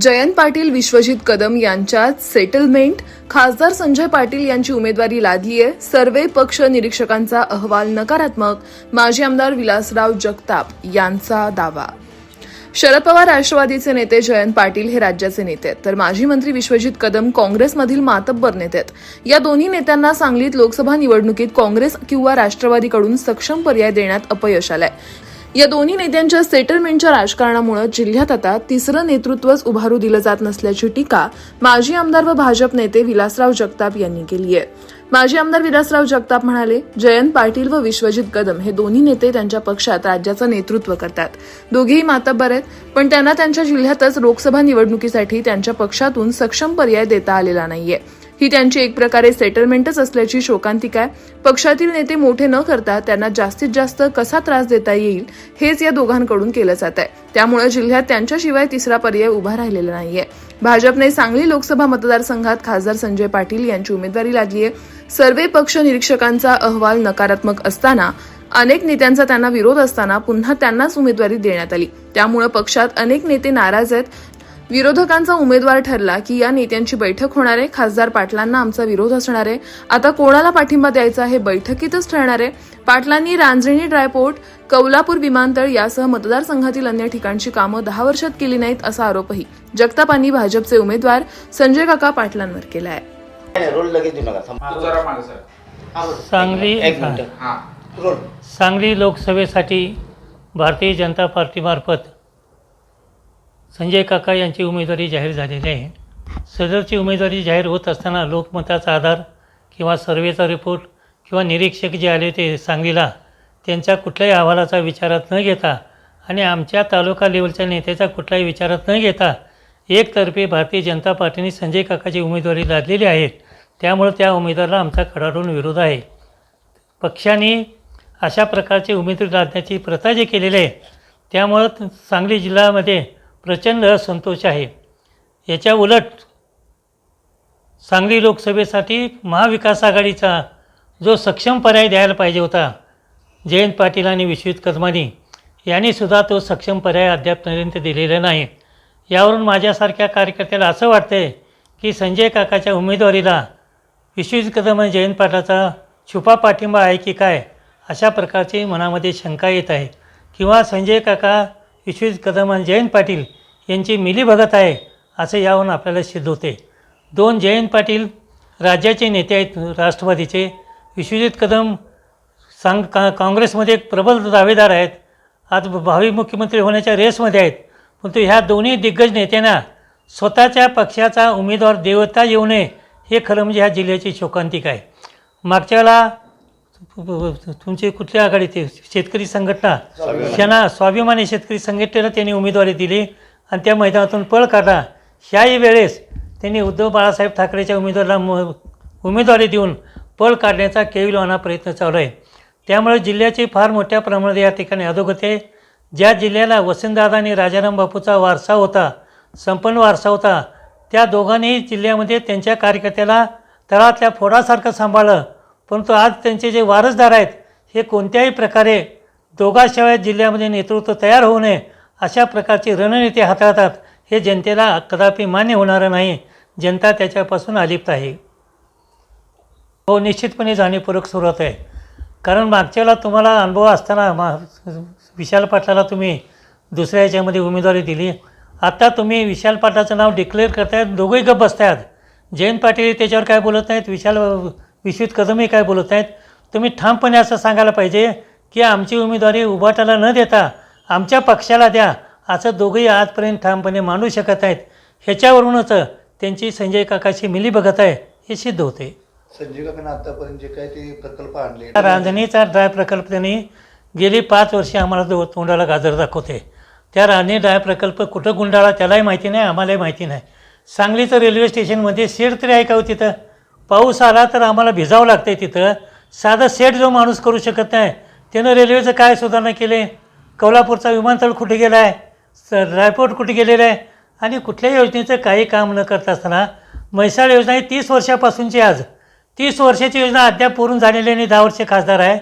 जयंत पाटील विश्वजित कदम यांच्यात सेटलमेंट खासदार संजय पाटील यांची उमेदवारी लादलीय. सर्वे पक्ष निरीक्षकांचा अहवाल नकारात्मक. माजी आमदार विलासराव जगताप यांचा दावा. शरद पवार राष्ट्रवादीचे नेते जयंत पाटील हे राज्याचे नेते आहेत. तर माजी मंत्री विश्वजित कदम काँग्रेसमधील मातब्बर नेते आहेत. या दोन्ही नेत्यांना सांगलीत लोकसभा निवडणुकीत काँग्रेस किंवा राष्ट्रवादीकडून सक्षम पर्याय देण्यात अपयश आलंय. या दोन्ही नेत्यांच्या सेटलमेंटच्या राजकारणामुळे जिल्ह्यात आता तिसरं नेतृत्वच उभारू दिलं जात नसल्याची टीका माजी आमदार व भाजप नेते विलासराव जगताप यांनी केली आहे. माजी आमदार विलासराव जगताप म्हणाले जयंत पाटील व विश्वजित कदम हे दोन्ही नेते त्यांच्या पक्षात राज्याचं नेतृत्व करतात. दोघेही मातब्बर आहेत पण त्यांना त्यांच्या जिल्ह्यातच लोकसभा निवडणुकीसाठी त्यांच्या पक्षातून सक्षम पर्याय देता आलेला नाहीये. ही त्यांची एक प्रकारे सेटलमेंटच असल्याची शोकांतिका आहे. पक्षातील नेते मोठे न करता त्यांना जास्तीत जास्त कसा त्रास देता येईल हेच या दोघांकडून केलं जात आहे. त्यामुळे जिल्ह्यात त्यांच्याशिवाय तिसरा पर्याय उभा राहिलेला नाहीये. भाजपने सांगली लोकसभा मतदारसंघात खासदार संजय पाटील यांची उमेदवारी लादली आहे. सर्वे पक्ष निरीक्षकांचा अहवाल नकारात्मक असताना अनेक नेत्यांचा त्यांना विरोध असताना पुन्हा त्यांनाच उमेदवारी देण्यात आली. त्यामुळे पक्षात अनेक नेते नाराज आहेत. विरोधकांचा उमेदवार ठरला की या नेत्यांची बैठक होणार आहे. खासदार पाटलांना आमचा विरोध असणार आहे. आता कोणाला पाठिंबा द्यायचा हे बैठकीतच ठरणार आहे. पाटलांनी रांजणी ड्रायपोर्ट कौलापूर विमानतळ यासह मतदारसंघातील अन्य ठिकाणची कामं दहा वर्षात केली नाहीत असा आरोपही जगतापांनी भाजपचे उमेदवार संजय काका पाटलांवर केला आहे. सांगली एक मिनिट. हां. रोल. सांगली लोकसभेसाठी भारतीय जनता पार्टीमार्फत संजय काका यांची उमेदवारी जाहीर झालेली आहे. सदरची उमेदवारी जाहीर होत असताना लोकमताचा आधार किंवा सर्वेचा रिपोर्ट किंवा निरीक्षक जे आले ते सांगलीला त्यांच्या कुठल्याही अहवालाचा विचारात न घेता आणि आमच्या तालुका लेवलच्या नेत्याचा कुठलाही विचारात न घेता एकतर्फे भारतीय जनता पार्टीने संजय काकाची उमेदवारी लादलेली आहे. त्यामुळे त्या उमेदवाराला आमचा कडाडून विरोध आहे. पक्षाने अशा प्रकारचे उमेदवारी लादण्याची प्रथा जे केलेली आहे त्यामुळं सांगली जिल्ह्यामध्ये प्रचंड संतोष आहे. याच्या उलट सांगली लोकसभेसाठी महाविकास आघाडीचा जो सक्षम पर्याय द्यायला पाहिजे होता जयंत पाटील आणि विश्वित कदमानी यांनीसुद्धा तो सक्षम पर्याय अद्यापपर्यंत दिलेला नाही. यावरून माझ्यासारख्या कार्यकर्त्याला असं वाटतं आहे की संजय काकाच्या उमेदवारीला विश्वजित कदम आणि जयंत पाटलाचा छुपा पाठिंबा आहे की काय अशा प्रकारची मनामध्ये शंका येत आहे. किंवा संजय काका विश्वजित कदम आणि जयंत पाटील यांची मिलीभगत आहे असं यावरून आपल्याला सिद्ध होते. दोन जयंत पाटील राज्याचे नेते आहेत राष्ट्रवादीचे. विश्वजित कदम सांग का काँग्रेसमध्ये एक प्रबल दावेदार आहेत. आज भावी मुख्यमंत्री होण्याच्या रेसमध्ये आहेत. परंतु ह्या दोन्ही दिग्गज नेत्यांना स्वतःच्या पक्षाचा उमेदवार देवता येऊ नये हे खरं म्हणजे ह्या जिल्ह्याची शोकांतिक आहे. मागच्या वेळा तुमची कुठल्या आघाडी ते शेतकरी संघटना? त्यांना स्वाभिमानी शेतकरी संघटनेला त्यांनी उमेदवारी दिली आणि त्या मैदानातून पळ काढला. ह्याही वेळेस त्यांनी उद्धव बाळासाहेब ठाकरेच्या उमेदवाराला म उमेदवारी देऊन पळ काढण्याचा केविलवाना प्रयत्न चालू आहे. त्यामुळे जिल्ह्याची फार मोठ्या प्रमाणात या ठिकाणी अधोगती आहे. ज्या जिल्ह्याला वसंतदादा आणि राजाराम बापूचा वारसा होता संपन्न वारसा होता त्या दोघांनीही जिल्ह्यामध्ये त्यांच्या कार्यकर्त्याला तळातल्या फोडासारखं सांभाळलं. परंतु आज त्यांचे जे वारसदार आहेत हे कोणत्याही प्रकारे दोघाशिवाय जिल्ह्यामध्ये नेतृत्व तयार होऊ नये अशा प्रकारची रणनीती हाताळतात हे जनतेला कदापि मान्य होणारं नाही. जनता त्याच्यापासून अलिप्त आहे. हो निश्चितपणे जाणीवपूर्वक सुरुवात आहे. कारण मागच्या वेळेला तुम्हाला अनुभव असताना मा विशाल पाटलाला तुम्ही दुसऱ्या याच्यामध्ये उमेदवारी दिली. आता तुम्ही विशाल पाटलाचं नाव डिक्लेअर करतायत दोघंही गप्प बसतायत. जयंत पाटील त्याच्यावर काय बोलत नाहीत? विशाल विश्वित कदमही काय बोलत नाहीत. तुम्ही ठामपणे असं सांगायला पाहिजे की आमची उमेदवारी उभाटाला न देता आमच्या पक्षाला द्या असं दोघंही आजपर्यंत ठामपणे मांडू शकत आहेत ह्याच्यावरूनच त्यांची संजय काकाशी मिली बघत आहे हे सिद्ध होते. संजय काकांना आतापर्यंत जे काय ते प्रकल्प आणले. रांजणीचा ड्राय प्रकल्प त्यांनी गेली पाच वर्षे आम्हाला दो तोंडाला गाजर दाखवते. त्या रांजणी ड्राय प्रकल्प कुठं गुंडाळा त्यालाही माहिती नाही आम्हालाही माहिती नाही. सांगलीचं रेल्वे स्टेशनमध्ये शेड तरी आहे का हो तिथं? पाऊस आला तर आम्हाला भिजावं लागतं आहे तिथं. साधा सेट जो माणूस करू शकत नाही. त्यानं रेल्वेचं काय सुधारणा केले? कोल्हापूरचा विमानतळ कुठे गेला आहे तर ड्रायपोर्ट कुठे गेलेलं आहे? आणि कुठल्याही योजनेचं काही काम न करता असताना म्हैसाळ योजना ही तीस वर्षापासूनची आज. तीस वर्षाची योजना अद्याप पूर्ण झालेली आणि दहा वर्षे खासदार आहे.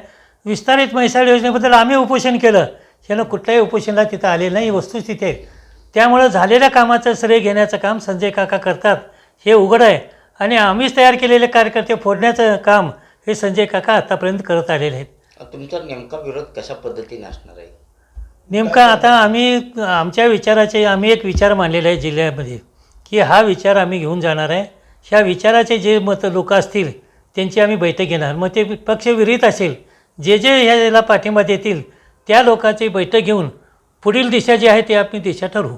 विस्तारित म्हैसाळ योजनेबद्दल आम्ही उपोषण केलं. त्यानं कुठल्याही उपोषणाला तिथं आलेलं नाही. ही वस्तुस्थिती आहे. त्यामुळं झालेल्या कामाचं श्रेय घेण्याचं काम संजय काका करतात. हे उघड आहे. आणि आम्हीच तयार केलेले कार्यकर्ते फोडण्याचं काम हे संजय काका आत्तापर्यंत करत आलेले आहेत. तुमचा नेमका विरोध कशा पद्धतीने असणार आहे? नेमका आता आम्ही आमच्या विचाराचे आम्ही एक विचार मांडलेला आहे जिल्ह्यामध्ये की हा विचार आम्ही घेऊन जाणार आहे. ह्या विचाराचे जे मत लोक असतील त्यांची आम्ही बैठक घेणार. मग ते पक्षविरहित असेल जे जे ह्याला पाठिंबा देतील त्या लोकांची बैठक घेऊन पुढील दिशा जी आहे ती आम्ही दिशा ठरवू.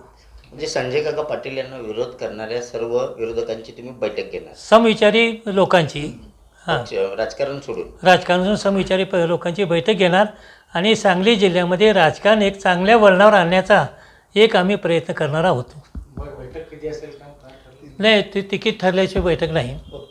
म्हणजे संजय काका पाटील यांना विरोध करणाऱ्या सर्व विरोधकांची तुम्ही बैठक घेणार. समविचारी लोकांची. हां. पक्ष- राजकारण सोडून. राजकारण समविचारी प लोकांची बैठक घेणार आणि सांगली जिल्ह्यामध्ये राजकारण एक चांगल्या वळणावर आणण्याचा एक आम्ही प्रयत्न करणार आहोत. नाही ती तिकीट ठरल्याची बैठक नाही. ओके.